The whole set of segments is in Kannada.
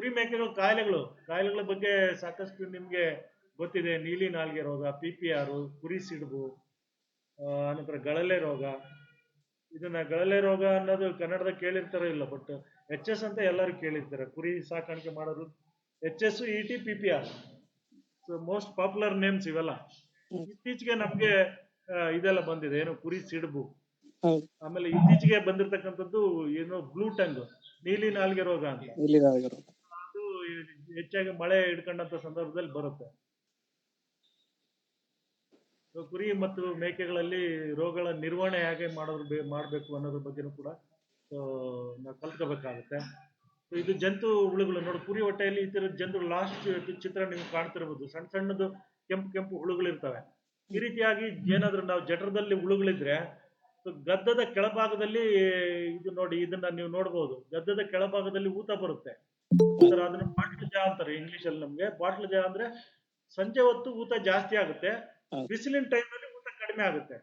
ಕುರಿ ಮೇಕೆಗಳು ಕಾಯಿಲೆಗಳು ಕಾಯಿಲೆಗಳ ಬಗ್ಗೆ ಸಾಕಷ್ಟು ನಿಮ್ಗೆ ಗೊತ್ತಿದೆ. ನೀಲಿ ನಾಲ್ಗೆ ರೋಗ ಪಿ ಪಿ ಆರ್ ಕುರಿ ಸಿಡುಬು ಆ, ಅನಂತರ ಗಳಲೆ ರೋಗ. ಇದನ್ನ ಗಳಲೆ ರೋಗ ಅನ್ನೋದು ಕನ್ನಡದಾಗ ಕೇಳಿರ್ತಾರೋ ಇಲ್ಲ ಬಟ್ ಎಚ್ ಎಸ್ ಅಂತ ಎಲ್ಲರೂ ಕೇಳಿರ್ತಾರೆ. ಕುರಿ ಸಾಕಾಣಿಕೆ ಮಾಡೋರು. H S E T P P R so most popular names ಇವೆಲ್ಲ. ಇತ್ತೀಚೆಗೆ ನಮ್ಗೆ ಇದೆಲ್ಲ ಬಂದಿದೆ. ಏನು ಕುರಿ ಸಿಡುಬು. ಆಮೇಲೆ ಇತ್ತೀಚೆಗೆ ಬಂದಿರತಕ್ಕಂಥದ್ದು ಏನು ಬ್ಲೂ ಟಂಗ್ ನೀಲಿ ನಾಲ್ಗೆ ರೋಗ ಅಂತ. ಹೆಚ್ಚಾಗಿ ಮಳೆ ಹಿಡ್ಕೊಂಡಂತ ಸಂದರ್ಭದಲ್ಲಿ ಬರುತ್ತೆ. ಸೊ ಕುರಿ ಮತ್ತು ಮೇಕೆಗಳಲ್ಲಿ ರೋಗಗಳ ನಿರ್ವಹಣೆ ಹೇಗೆ ಮಾಡೋದ್ರ ಮಾಡ್ಬೇಕು ಅನ್ನೋದ್ರ ಬಗ್ಗೆನೂ ಕೂಡ ನಾವು ಕಲ್ತ್ಕೋಬೇಕಾಗುತ್ತೆ. ಇದು ಜಂತು ಹುಳುಗಳು ನೋಡಿ, ಕುರಿ ಹೊಟ್ಟೆಯಲ್ಲಿ ಈ ತರ ಜಂತು ಲಾಸ್ಟ್ ಚಿತ್ರ ನೀವು ಕಾಣ್ತಿರ್ಬೋದು. ಸಣ್ಣ ಸಣ್ಣದು ಕೆಂಪು ಕೆಂಪು ಹುಳುಗಳಿರ್ತವೆ. ಈ ರೀತಿಯಾಗಿ ಏನಾದ್ರೂ ನಾವು ಜಠರದಲ್ಲಿ ಹುಳುಗಳಿದ್ರೆ ಗದ್ದದ ಕೆಳಭಾಗದಲ್ಲಿ ಇದು ನೋಡಿ, ಇದನ್ನ ನೀವು ನೋಡ್ಬೋದು. ಗದ್ದದ ಕೆಳಭಾಗದಲ್ಲಿ ಊತ ಬರುತ್ತೆ. ಸರ್ ಅದನ್ನ ಬಾಟ್ಲ್ ಜಾ ಅಂತಾರೆ ಇಂಗ್ಲಿಷ್ ಅಲ್ಲಿ ನಮ್ಗೆ. ಬಾಟ್ಲ್ ಜಾ ಅಂದ್ರೆ ಸಂಜೆ ಹೊತ್ತು ಊತ ಜಾಸ್ತಿ ಆಗುತ್ತೆ. ಬಿಸಿಲಿನ ಟೈಮ್ ಅಲ್ಲಿ ಊತ ಕಡಿಮೆ ಆಗುತ್ತೆ.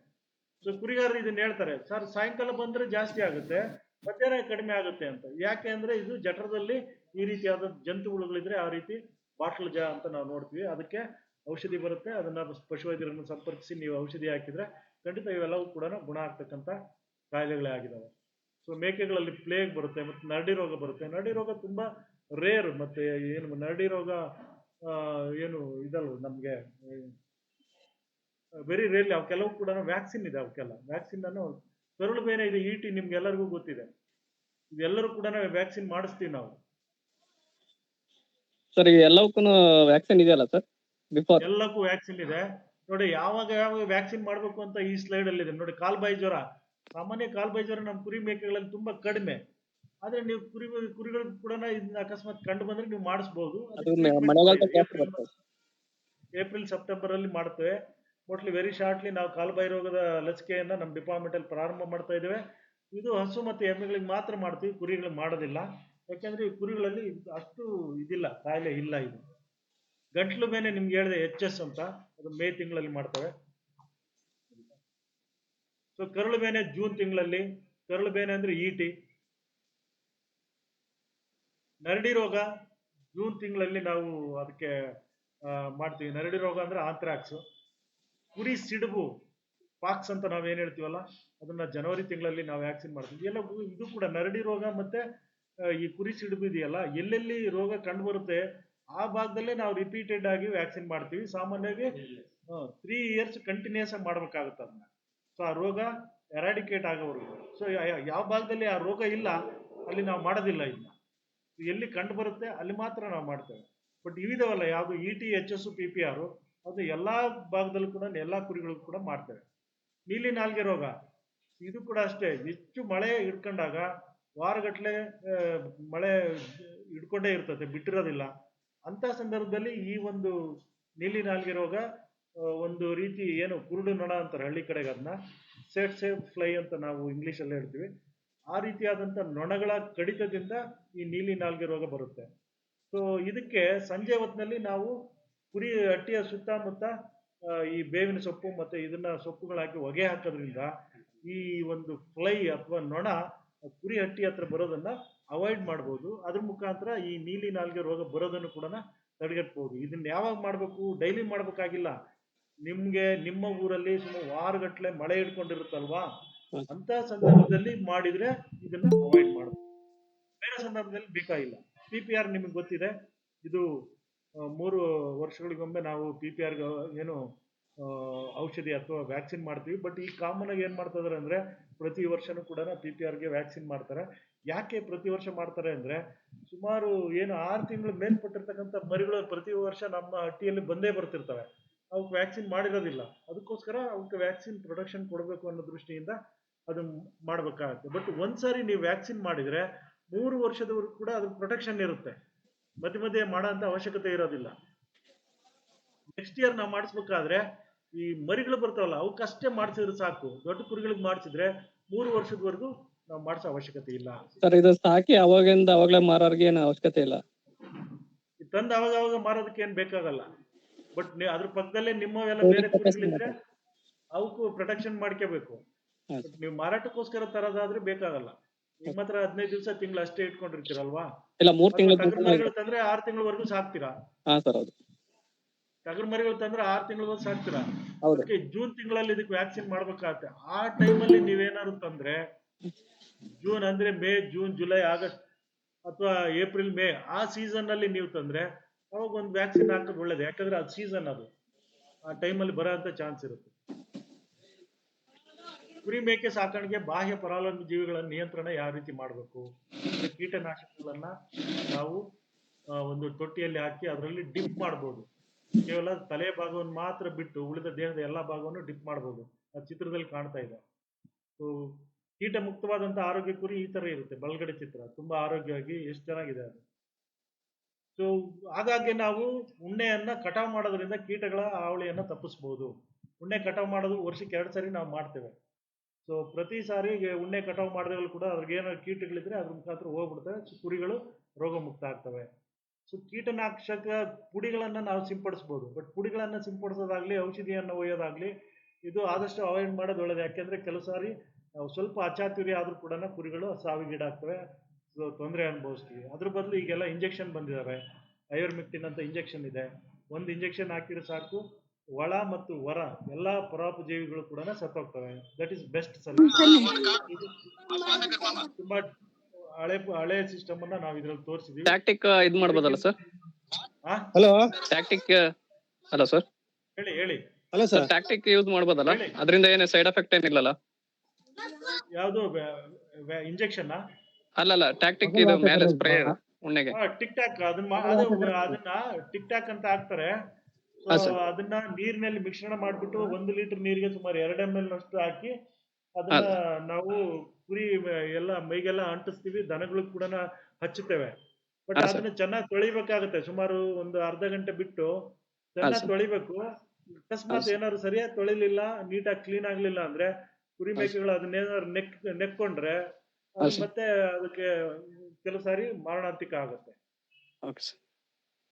ಸೊ ಕುರಿಗಾರರು ಇದನ್ನ ಹೇಳ್ತಾರೆ ಸರ್ ಸಾಯಂಕಾಲ ಬಂದ್ರೆ ಜಾಸ್ತಿ ಆಗುತ್ತೆ ಮಧ್ಯಾಹ್ನ ಕಡಿಮೆ ಆಗುತ್ತೆ ಅಂತ. ಯಾಕೆ ಅಂದ್ರೆ ಇದು ಜಠರದಲ್ಲಿ ಈ ರೀತಿಯಾದ ಜಂತು ಹುಳುಗಳಿದ್ರೆ ಆ ರೀತಿ ಬಾಟ್ಲ್ ಜಾ ಅಂತ ನಾವು ನೋಡ್ತೀವಿ. ಅದಕ್ಕೆ ಔಷಧಿ ಬರುತ್ತೆ. ಅದನ್ನ ಪಶುವೈದ್ಯರನ್ನು ಸಂಪರ್ಕಿಸಿ ನೀವು ಔಷಧಿ ಹಾಕಿದ್ರೆ ಖಂಡಿತ ಇವೆಲ್ಲವೂ ಕೂಡ ಗುಣ ಆಗ್ತಕ್ಕಂಥ ಕಾಯಿಲೆಗಳೇ ಆಗಿದಾವೆ. ಸೊ ಮೇಕೆಗಳಲ್ಲಿ ಪ್ಲೇಗ್ ಬರುತ್ತೆ ಮತ್ತೆ ನರಡಿ ರೋಗ ಬರುತ್ತೆ. ನರಡಿ ರೋಗ ತುಂಬಾ ರೇರ್ ಮತ್ತೆ ಏನು ನರಡಿ ರೋಗ ಏನು ಇದಲ್ವ ನಮ್ಗೆ ವೆರಿ ರೇರ್ಲಿ ಅವಕ್ಕೆಲ್ಲವೂ ಕೂಡ ವ್ಯಾಕ್ಸಿನ್ ಇದೆ ಅವಕ್ಕೆಲ್ಲ. ವ್ಯಾಕ್ಸಿನ್ ಅನ್ನು ಕರುಳು ಬೇನೆ ಇದೆ ಇ ಟಿ ನಿಮ್ಗೆಲ್ಲರಿಗೂ ಗೊತ್ತಿದೆ. ಇದೆಲ್ಲರೂ ಕೂಡ ವ್ಯಾಕ್ಸಿನ್ ಮಾಡಿಸ್ತೀವಿ ನಾವು. ಸರ್ ಎಲ್ಲಕ್ಕೂ ಎಲ್ಲವಕ್ಕೂ ವ್ಯಾಕ್ಸಿನ್ ಇದೆಯಲ್ಲ ಸರ್? ಬಿಫೋರ್ ಎಲ್ಲಕ್ಕೂ ವ್ಯಾಕ್ಸಿನ್ ಇದೆ. ನೋಡಿ ಯಾವಾಗ ಯಾವಾಗ ವ್ಯಾಕ್ಸಿನ್ ಮಾಡಬೇಕು ಅಂತ ಈ ಸ್ಲೈಡ್ ಅಲ್ಲಿ ಇದೆ ನೋಡಿ ಕಾಲ್ಬಾಯಿ ಜ್ವರ. ಸಾಮಾನ್ಯ ಕಾಲ್ಬಾಯಿ ಜ್ವರ ನಮ್ಮ ಕುರಿ ಮೇಕೆಗಳಲ್ಲಿ ತುಂಬಾ ಕಡಿಮೆ. ಆದ್ರೆ ನೀವು ಕುರಿ ಕುರಿಗಳು ಕೂಡ ಇದನ್ನ ಅಕಸ್ಮಾತ್ ಕಂಡು ಬಂದ್ರೆ ನೀವು ಮಾಡಿಸಬಹುದು ಏಪ್ರಿಲ್ ಸೆಪ್ಟೆಂಬರ್ ಅಲ್ಲಿ ಮಾಡ್ತೇವೆ. ಮೋಸ್ಟ್ಲಿ ವೆರಿ ಶಾರ್ಟ್ಲಿ ನಾವು ಕಾಲ್ಬಾಯಿ ರೋಗದ ಲಸಿಕೆಯನ್ನ ನಮ್ಮ ಡಿಪಾರ್ಟ್ಮೆಂಟ್ ಅಲ್ಲಿ ಪ್ರಾರಂಭ ಮಾಡ್ತಾ ಇದ್ದೇವೆ. ಇದು ಹಸು ಮತ್ತು ಎಮ್ಮೆಗಳಿಗೆ ಮಾತ್ರ ಮಾಡ್ತೀವಿ ಕುರಿಗಳಿಗೆ ಮಾಡೋದಿಲ್ಲ. ಯಾಕೆಂದ್ರೆ ಈ ಕುರಿಗಳಲ್ಲಿ ಅಷ್ಟು ಇದಿಲ್ಲ ಕಾಯಿಲೆ ಇಲ್ಲ ಇದು. ಗಂಟ್ಲು ಮೇಲೆ ನಿಮ್ಗೆ ಹೇಳಿದೆ ಎಚ್ ಎಸ್ ಅಂತ ಅದು ಮೇ ತಿಂಗಳಲ್ಲಿ ಮಾಡ್ತೇವೆ. ಸೊ ಕರುಳು ಬೇನೆ ಜೂನ್ ತಿಂಗಳಲ್ಲಿ ಕರುಳು ಬೇನೆ ಅಂದ್ರೆ ಇಟಿ ನರಡಿ ರೋಗ ಜೂನ್ ತಿಂಗಳಲ್ಲಿ ನಾವು ಅದಕ್ಕೆ ಮಾಡ್ತೀವಿ. ನರಡಿ ರೋಗ ಅಂದ್ರೆ ಆಂಥ್ರಾಕ್ಸ್. ಕುರಿ ಸಿಡುಬು, ಪಾಕ್ಸ್ ಅಂತ ನಾವೇನು ಹೇಳ್ತೀವಲ್ಲ, ಅದನ್ನ ಜನವರಿ ತಿಂಗಳಲ್ಲಿ ನಾವು ವ್ಯಾಕ್ಸಿನ್ ಮಾಡ್ತೀವಿ. ಎಲ್ಲ ಇದು ಕೂಡ ನರಡಿ ರೋಗ ಮತ್ತೆ ಈ ಕುರಿ ಸಿಡುಬು ಇದೆಯಲ್ಲ, ಎಲ್ಲೆಲ್ಲಿ ರೋಗ ಕಂಡು ಬರುತ್ತೆ ಆ ಭಾಗದಲ್ಲೇ ನಾವು ರಿಪೀಟೆಡ್ ಆಗಿ ವ್ಯಾಕ್ಸಿನ್ ಮಾಡ್ತೀವಿ. ಸಾಮಾನ್ಯವಾಗಿ ತ್ರೀ ಇಯರ್ಸ್ ಕಂಟಿನ್ಯೂಸ್ ಆಗಿ ಮಾಡ್ಬೇಕಾಗುತ್ತೆ ಅದನ್ನ. ಸೊ ಆ ರೋಗ ಎರಾಡಿಕೇಟ್ ಆಗೋವರೆಗೂ. ಸೊ ಯಾವ ಭಾಗದಲ್ಲಿ ಆ ರೋಗ ಇಲ್ಲ, ಅಲ್ಲಿ ನಾವು ಮಾಡೋದಿಲ್ಲ ಇದನ್ನ ಎಲ್ಲಿ ಕಂಡು ಬರುತ್ತೆ, ಅಲ್ಲಿ ಮಾತ್ರ ನಾವು ಮಾಡ್ತೇವೆ. ಬಟ್ ಇವಿದಾವಲ್ಲ ಯಾವುದು E T H S P P R ಅದು ಎಲ್ಲ ಭಾಗದಲ್ಲೂ ಕೂಡ, ಎಲ್ಲ ಕುರಿಗಳಿಗೂ ಕೂಡ ಮಾಡ್ತೇವೆ. ನೀಲಿ ನಾಲ್ಗೆ ರೋಗ, ಇದು ಕೂಡ ಅಷ್ಟೇ. ಹೆಚ್ಚು ಮಳೆ ಹಿಡ್ಕೊಂಡಾಗ ವಾರಗಟ್ಲೆ ಮಳೆ ಇಟ್ಕೊಂಡೇ ಇರ್ತದೆ, ಬಿಟ್ಟಿರೋದಿಲ್ಲ. ಅಂತ ಸಂದರ್ಭದಲ್ಲಿ ಈ ಒಂದು ನೀಲಿ ನಾಲ್ಗೆ ರೋಗ ಒಂದು ರೀತಿ ಏನು ಕುರುಡು ನೊಣ ಅಂತಾರೆ ಹಳ್ಳಿ ಕಡೆಗೆ ಅದನ್ನ ಸೇಫ್ ಸೇಫ್ ಫ್ಲೈ ಅಂತ ನಾವು ಇಂಗ್ಲಿಷ್ ಅಲ್ಲಿ ಹೇಳ್ತೀವಿ. ಆ ರೀತಿಯಾದಂಥ ನೊಣಗಳ ಕಡಿತದಿಂದ ಈ ನೀಲಿ ನಾಲ್ಗೆ ರೋಗ ಬರುತ್ತೆ. ಸೊ ಇದಕ್ಕೆ ಸಂಜೆ ಹೊತ್ತಿನಲ್ಲಿ ನಾವು ಕುರಿ ಹಟ್ಟಿಯ ಸುತ್ತಮುತ್ತ ಈ ಬೇವಿನ ಸೊಪ್ಪು ಮತ್ತು ಇದನ್ನ ಸೊಪ್ಪುಗಳು ಹಾಕಿ ಹೊಗೆ ಹಾಕೋದ್ರಿಂದ ಈ ಒಂದು ಫ್ಲೈ ಅಥವಾ ನೊಣ ಕುರಿ ಹಟ್ಟಿ ಹತ್ರ ಬರೋದನ್ನ ಅವಾಯ್ಡ್ ಮಾಡ್ಬೋದು. ಅದ್ರ ಮುಖಾಂತರ ಈ ನೀಲಿ ನಾಲ್ಗೆ ರೋಗ ಬರೋದನ್ನು ಕೂಡ ತಡೆಗಟ್ಬೋದು. ಇದನ್ನ ಯಾವಾಗ ಮಾಡಬೇಕು? ಡೈಲಿ ಮಾಡಬೇಕಾಗಿಲ್ಲ. ನಿಮಗೆ ನಿಮ್ಮ ಊರಲ್ಲಿ ಸುಮಾರು ವಾರಗಟ್ಟಲೆ ಮಳೆ ಹಿಡ್ಕೊಂಡಿರುತ್ತಲ್ವಾ. ಅಂತ ಸಂದರ್ಭದಲ್ಲಿ ಮಾಡಿದ್ರೆ ಇದನ್ನ ಅವಾಯ್ಡ್ ಮಾಡಬಹುದು ಬೇರೆ ಸಂದರ್ಭದಲ್ಲಿ ಬೇಕಾಗಿಲ್ಲ ಪಿ ಪಿ ಆರ್ ನಿಮಗೆ ಗೊತ್ತಿದೆ. ಇದು ಮೂರು ವರ್ಷಗಳಿಗೊಮ್ಮೆ ನಾವು ಪಿ ಪಿ ಆರ್ ಏನು ಔಷಧಿ ಅಥವಾ ವ್ಯಾಕ್ಸಿನ್ ಮಾಡ್ತೀವಿ. ಬಟ್ ಈ ಕಾಮನ್ ಆಗಿ ಏನ್ ಮಾಡ್ತಾ ಇದಾರೆ ಅಂದ್ರೆ, ಪ್ರತಿ ವರ್ಷನೂ ಕೂಡ ಪಿ ಪಿ ಆರ್ಗೆ ವ್ಯಾಕ್ಸಿನ್ ಮಾಡ್ತಾರೆ. ಯಾಕೆ ಪ್ರತಿ ವರ್ಷ ಮಾಡ್ತಾರೆ ಅಂದ್ರೆ, ಸುಮಾರು ಏನು ಆರು ತಿಂಗಳು ಮೇಲ್ಪಟ್ಟಿರ್ತಕ್ಕಂಥ ಮರಿಗಳು ಪ್ರತಿ ವರ್ಷ ನಮ್ಮ ಹಟ್ಟಿಯಲ್ಲಿ ಬಂದೇ ಬರ್ತಿರ್ತವೆ. ಅವಕ್ಕೆ ವ್ಯಾಕ್ಸಿನ್ ಮಾಡಿರೋದಿಲ್ಲ. ಅದಕ್ಕೋಸ್ಕರ ಅವಕ್ಕೆ ವ್ಯಾಕ್ಸಿನ್ ಪ್ರೊಡಕ್ಷನ್ ಕೊಡಬೇಕು ಅನ್ನೋ ದೃಷ್ಟಿಯಿಂದ ಅದನ್ನ ಮಾಡ್ಬೇಕಾಗತ್ತೆ. ಬಟ್ ಒಂದ್ಸಾರಿ ನೀವು ವ್ಯಾಕ್ಸಿನ್ ಮಾಡಿದ್ರೆ ಮೂರು ವರ್ಷದವರೆಗೂ ಕೂಡ ಅದ್ರ ಪ್ರೊಟೆಕ್ಷನ್ ಇರುತ್ತೆ. ಮಧ್ಯೆ ಮಧ್ಯೆ ಮಾಡೋ ಅಂತ ಅವಶ್ಯಕತೆ ಇರೋದಿಲ್ಲ. ನೆಕ್ಸ್ಟ್ ಇಯರ್ ನಾವು ಮಾಡಿಸ್ಬೇಕಾದ್ರೆ ಈ ಮರಿಗಳು ಬರ್ತಾವಲ್ಲ ಅವಕ್ಕಷ್ಟೇ ಮಾಡಿಸಿದ್ರೆ ಸಾಕು. ದೊಡ್ಡ ಕುರಿಗಳಿಗೆ ಮಾಡಿಸಿದ್ರೆ ಮೂರು ವರ್ಷದವರೆಗೂ ನಾವು ಮಾಡಿಸೋ ಅವಶ್ಯಕತೆ ಇಲ್ಲ. ಸರ್ ಇದು ಸಾಕಿ ಅವಾಗಿಂದ ಅವಾಗಲೇ ಮಾರೋರ್ಗೆ ಏನು ಅವಶ್ಯಕತೆ ಇಲ್ಲ? ತಂದ ಅವಾಗ ಅವಾಗ ಮಾರೋದಕ್ಕೆ ಏನ್ ಬೇಕಾಗಲ್ಲ. ಬಟ್ ಅದ್ರ ಪಕ್ಕದಲ್ಲೇ ನಿಮ್ಮವೆಲ್ಲ ಬೇರೆ ಕುರಿಗಳಿದ್ರೆ ಅವಕ್ಕೂ ಪ್ರೊಟೆಕ್ಷನ್ ಮಾಡ್ಕೋಬೇಕು. ನೀವು ಮಾರಾಟಕ್ಕೋಸ್ಕರ ತರೋದಾದ್ರೆ ಬೇಕಾಗಲ್ಲ. ನಿಮ್ಮ ಹತ್ರ ಹದಿನೈದು ದಿವಸ ತಿಂಗಳು ಅಷ್ಟೇ ಇಟ್ಕೊಂಡಿರ್ತೀರಲ್ವಾ? ಇಲ್ಲ ಮೂರ್ ಟಗರು ಮರಿಗಳು ತಂದ್ರೆ ಆರು ತಿಂಗಳವರೆಗೂ ಸಾಕ್ತೀರಾ? ಹಾ ಸರ್ ಹೌದು. ಟಗರು ಮರಿಗಳು ತಂದ್ರೆ ಆರು ತಿಂಗಳವರೆಗೂ ಸಾಕ್ತೀರಾ? ಹೌದು. ಅದಕ್ಕೆ ಜೂನ್ ತಿಂಗಳಲ್ಲಿ ಇದಕ್ಕೆ ವ್ಯಾಕ್ಸಿನ್ ಮಾಡ್ಬೇಕಾಗತ್ತೆ. ಆ ಟೈಮಲ್ಲಿ ನೀವೇನಾದ್ರು ತಂದ್ರೆ ಜೂನ್ ಅಂದ್ರೆ ಮೇ ಜೂನ್ ಜುಲೈ ಆಗಸ್ಟ್ ಅಥವಾ ಏಪ್ರಿಲ್ ಮೇ ಆ ಸೀಸನ್ ಅಲ್ಲಿ ನೀವು ತಂದ್ರೆ ಅವಾಗ ಒಂದು ವ್ಯಾಕ್ಸಿನ್ ಹಾಕೋದು ಒಳ್ಳೇದು. ಯಾಕಂದ್ರೆ ಅದು ಸೀಸನ್ ಅದು. ಆ ಟೈಮಲ್ಲಿ ಬರೋ ಅಂತ ಚಾನ್ಸ್ ಇರುತ್ತೆ. ಕುರಿ ಮೇಕೆ ಸಾಕಾಣಿಕೆ ಬಾಹ್ಯ ಪರಾವಲಂಬಿ ಜೀವಿಗಳ ನಿಯಂತ್ರಣ ಯಾವ ರೀತಿ ಮಾಡಬೇಕು? ಕೀಟನಾಶಕಗಳನ್ನ ನಾವು ಒಂದು ತೊಟ್ಟಿಯಲ್ಲಿ ಹಾಕಿ ಅದರಲ್ಲಿ ಡಿಪ್ ಮಾಡಬಹುದು ಕೇವಲ ತಲೆ ಭಾಗವನ್ನು ಮಾತ್ರ ಬಿಟ್ಟು ಉಳಿದ ದೇಹದ ಎಲ್ಲಾ ಭಾಗವನ್ನು ಡಿಪ್ ಮಾಡಬಹುದು ಆ ಚಿತ್ರದಲ್ಲಿ ಕಾಣ್ತಾ ಇದೆ. ಕೀಟ ಮುಕ್ತವಾದಂತಹ ಆರೋಗ್ಯ ಕುರಿ ಈ ತರ ಇರುತ್ತೆ. ಬಲಗಡೆ ಚಿತ್ರ. ತುಂಬಾ ಆರೋಗ್ಯವಾಗಿ ಎಷ್ಟು ಚೆನ್ನಾಗಿದೆ ಅದು. ಸೊ ಹಾಗಾಗಿ ನಾವು ಉಣ್ಣೆಯನ್ನ ಕಟಾವು ಮಾಡೋದ್ರಿಂದ ಕೀಟಗಳ ಹಾವಳಿಯನ್ನ ತಪ್ಪಿಸಬಹುದು ಉಣ್ಣೆ ಕಟಾವು ಮಾಡೋದು ವರ್ಷಕ್ಕೆ ಎರಡು ಸಾರಿ ನಾವು ಮಾಡ್ತೇವೆ. ಸೊ ಪ್ರತಿ ಸಾರಿ ಉಣ್ಣೆ ಕಟಾವು ಮಾಡಿದಾಗಲೂ ಕೂಡ ಅದ್ರಿಗೆ ಏನಾದ್ರು ಕೀಟಗಳಿದ್ರೆ ಅದ್ರ ಮುಖಾಂತರ ಹೋಗ್ಬಿಡ್ತವೆ ಸೊ ಕುರಿಗಳು ರೋಗ ಮುಕ್ತ ಆಗ್ತವೆ ಸೊ ಕೀಟನಾಶಕ ಪುಡಿಗಳನ್ನು ನಾವು ಸಿಂಪಡಿಸ್ಬೋದು. ಬಟ್ ಪುಡಿಗಳನ್ನು ಸಿಂಪಡಿಸೋದಾಗ್ಲಿ, ಔಷಧಿಯನ್ನು ಒಯ್ಯೋದಾಗಲಿ, ಇದು ಆದಷ್ಟು ಅವಾಯ್ಡ್ ಮಾಡೋದು ಒಳ್ಳೆಯದು ಯಾಕೆಂದ್ರೆ ಕೆಲವು ಸಾರಿ ಸ್ವಲ್ಪ ಅಚಾತುರ್ಯ ಆದ್ರೂ ಕೂಡ ಕುರಿಗಳು ಸಾವಿಗೀಡಾಗ್ತವೆ. ಸೊ ತೊಂದರೆ ಅನುಭವಿಸ್ತೀವಿ. ಅದ್ರ ಬದಲು ಈಗೆಲ್ಲ ಇಂಜೆಕ್ಷನ್ ಬಂದಿದ್ದಾವೆ ಐವರ್ಮಿಕ್ಟಿನ್ ಅಂತ ಇಂಜೆಕ್ಷನ್ ಇದೆ. ಒಂದು ಇಂಜೆಕ್ಷನ್ ಹಾಕಿದ್ರೆ ಸಾಕು. ಒಳ ಮತ್ತು ವರ ಎಲ್ಲಾ ಪರಾಪಜೀವಿಗಳು ಕೂಡ ಸತ್ತೋಗ್ತವೆ. ದಟ್ ಇಸ್ ಬೆಸ್ಟ್ ಸಲ್ಯೂಷನ್ ತುಂಬಾ ಹಳೆ ಹಳೆ ಸಿಸ್ಟಮ್ ಅನ್ನ ನಾವು ಇದ್ರಲ್ಲಿ ತೋರಿಸಿದೀವಿ. ಟ್ಯಾಕ್ಟಿಕ್ ಇದ್ ಮಾಡ್ಬೋದಲ್ಲ ಸರ್ ಹಲೋ ಟ್ಯಾಕ್ಟಿಕ್ ಅಲ್ಲ ಸರ್ ಹೇಳಿ ಹೇಳಿ. ಅಲ್ಲ ಸರ್ ಟ್ಯಾಕ್ಟಿಕ್ ಯೂಸ್ ಮಾಡ್ಬೋದಲ್ಲ? ಅದರಿಂದ ಏನೇ ಸೈಡ್ ಎಫೆಕ್ಟ್ ಏನಿಲ್ಲಲ್ಲ? ಯಾವುದು ಇಂಜೆಕ್ಷನ್ ಅಲ್ಲ ಟ್ಯಾಕ್ಟಿಕ್ ಇದು ಮೇಲೆ ಸ್ಪ್ರೇ ಉಣ್ಣೆಗೆ. ಟಿಕ್ ಟಾಕ್ ಅದನ್ನ ಅದನ್ನ ಟಿಕ್ ಟಾಕ್ ಅಂತ ಹಾಕ್ತಾರೆ. ಅದನ್ನ ನೀರಿನಲ್ಲಿ ಮಿಶ್ರಣ ಮಾಡ್ಬಿಟ್ಟು ಒಂದು ಲೀಟರ್ ನೀರಿಗೆ ಸುಮಾರು ಎರಡು ಎಂ ಎಲ್ ನಷ್ಟು ಹಾಕಿ ಅದನ್ನ ನಾವು ಕುರಿ ಎಲ್ಲ ಮೈಗೆಲ್ಲ ಅಂಟಿಸ್ತೀವಿ ದನಗಳು ಕೂಡ ಹಚ್ಚುತ್ತೇವೆ. ಬಟ್ ಅದನ್ನ ಚೆನ್ನಾಗಿ ತೊಳಿಬೇಕಾಗುತ್ತೆ ಸುಮಾರು ಒಂದು ಅರ್ಧ ಗಂಟೆ ಬಿಟ್ಟು ಚೆನ್ನಾಗಿ ತೊಳಿಬೇಕು. ಅಕಸ್ಮಾತ್. ಏನಾದ್ರು ಸರಿಯಾಗಿ ತೊಳಿಲಿಲ್ಲ ನೀಟಾಗಿ ಕ್ಲೀನ್ ಆಗ್ಲಿಲ್ಲ ಅಂದ್ರೆ ಕುರಿ. ಮೇಕೆಗಳು ಅದನ್ನೇನಾದ್ರು ನೆಕ್ ನೆಕ್ಕೊಂಡ್ರೆ ಮತ್ತೆ ಅದಕ್ಕೆ ಕೆಲವು ಸಾರಿ ಮಾರಣಾಂತಿಕ ಆಗುತ್ತೆ. Okay sir.